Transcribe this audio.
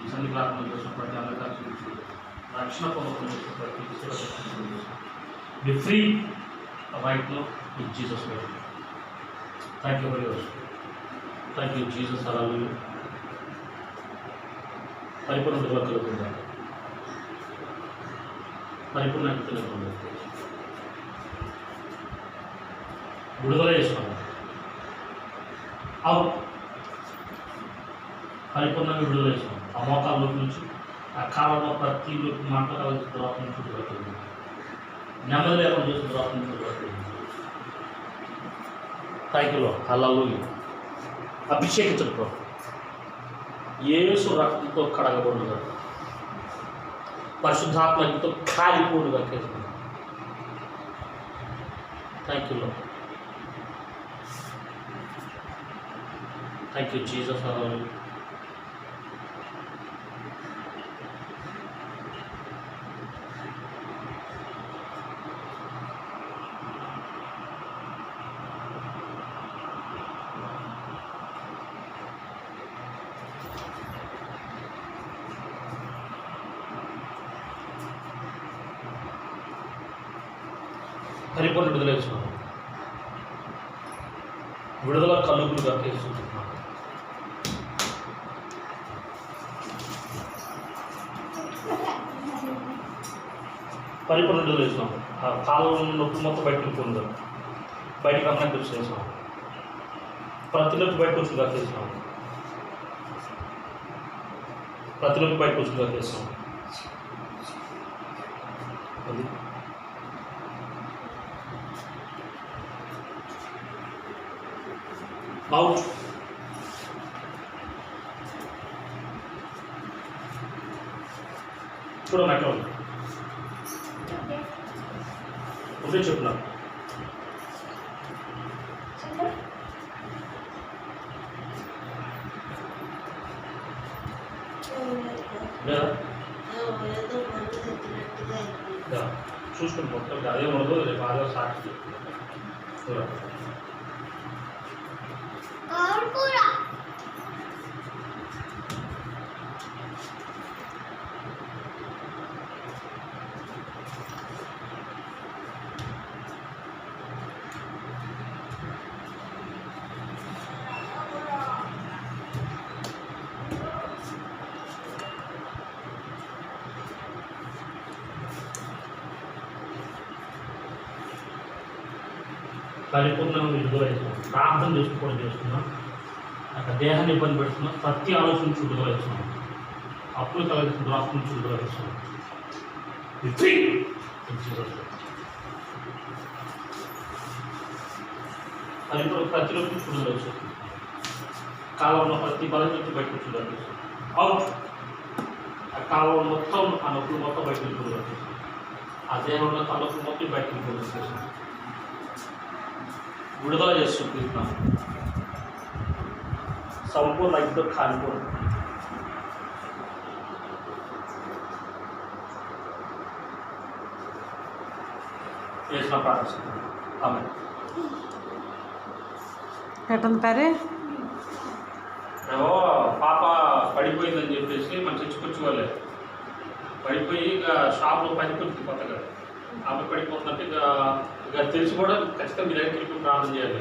ఈ ప్రార్థన చేసిన ప్రతి అందరికీ చూసి రక్షణ పొందుకుని చేసిన ప్రతి సేవ ఫ్రీ రైట్లో in Jesus way thank you very much thank you Jesus అలాలు పరిపూర్ణ విలువ కలుగుతుందా? పరిపూర్ణ తెలుగుతుంది విడుదల చేసుకున్నాం అవును పరిపూర్ణంగా విడుదల చేసాం ఆ మోకాళ్ళ నుంచి ఆ కాలంలో ప్రతి మంట కలిసి ద్రోహం నుంచి విడుదల నెమ్మది లేకుండా చేసిన ద్రోహం నుంచి విడుదల తైకలో కళ్ళలో అభిషేకించడు ప్రభు. ఏసు రక్తంతో కడగబడుగా పరిశుద్ధాత్మతో కాలిపోడుగా కేసు థ్యాంక్ యూ లో థ్యాంక్ యూ జీసస్ అలా పరిపూర్ణ విడుదల ఇస్తున్నాను విడుదల కలుగులుగా కేసుకుంటున్నాను పరిపూర్ణ విడుదల ఇస్తున్నాం ఆ కాలంలో నొప్పి మొత్తం బయటకు పొందాం బయటకు అమ్మాయి కృషి చేసినాం ప్రతి నొప్పి బయటకు వచ్చుగా చేసినాం ప్రతి నొప్పి బయటకు వచ్చుగా చేసినాం అది అవుట్ చూడండి అక్కడ ఉంది. ఉంటే చెప్తున్నా లేదా యా. చూసుకుని మొత్తం అదే ఉండదు రేపు ఆధార్ సాక్షి చెప్తున్నా Por. పరిపూర్ణంగా విడుదల చేస్తున్నాం ప్రార్థన చేసుకోవడం చేస్తున్నాం అక్కడ దేహాన్ని ఇబ్బంది పెడుతున్నాం ప్రతి ఆలోచన నుంచి విడుదల చేస్తున్నాం అప్పులు కలిగిన ద్రాక్ష నుంచి విడుదల చేస్తున్నాం Be free in Jesus' name. పరిపూర్ణ ప్రతి రోజు నుంచి విడుదల చేస్తున్నాం కాలంలో ప్రతి బలం నుంచి బయటకు వచ్చి విడుదల చేస్తున్నాం అవుట్ ఆ కాలంలో మొత్తం ఆ నొప్పులు మొత్తం బయటకు విడుదల చేస్తున్నాం ఆ దేహంలో ఆ నొప్పులు మొత్తం బయటకు విడుదల చేస్తున్నాం విడుదల చేసుకుంటున్నాం సంపూర్ణ ఐక్యతో కాలిపోదు చేసిన ప్రార్థిస్తున్నాం ఆమె. ఎట్టంది పేరే? ఏవో పాప పడిపోయిందని చెప్పేసి మన చచ్చికొచ్చి వాళ్ళే పడిపోయి ఇక షాప్లో పనికొచ్చింది కొత్తగా. ఆమె పడిపోతున్నట్టు ఇక ఇక తెలిసి కూడా ఖచ్చితంగా మీ దగ్గరికి ప్రార్థన చేయాలి.